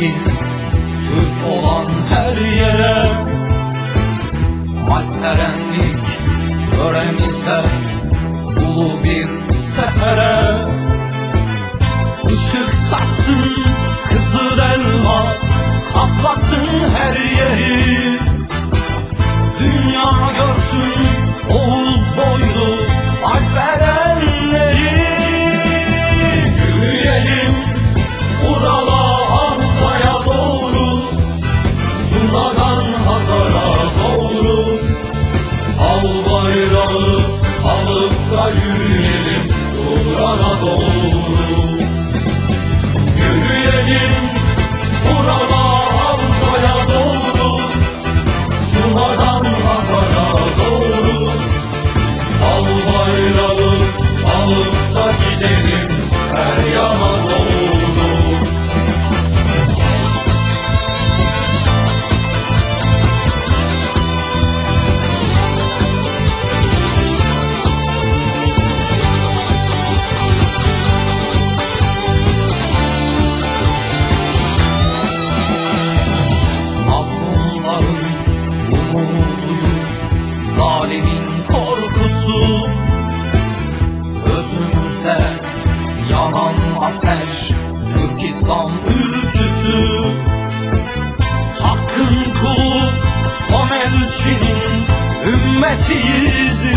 değil Türk olan her yere Alperenlik göremize Ulu bir sefere Işık saçsın kızıl elma Kaplasın her yeri Dünya görsün umuduyuz Zalimin korkusu. Özümüzde yanan ateş Türk İslam ülküsü Hakkın kulu son elçinin Ümmetiyiz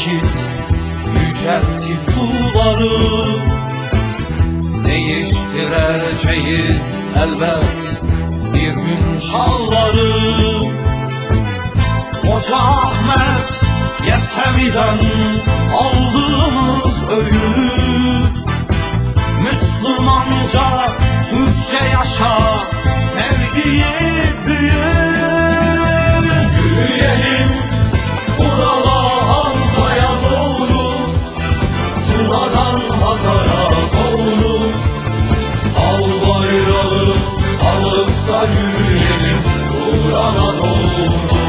vakit Yüceltip duvarı. Değiştireceğiz elbet Bir gün şalları Hoca Ahmet Yesevi'den aldığımız öğüt uraganów.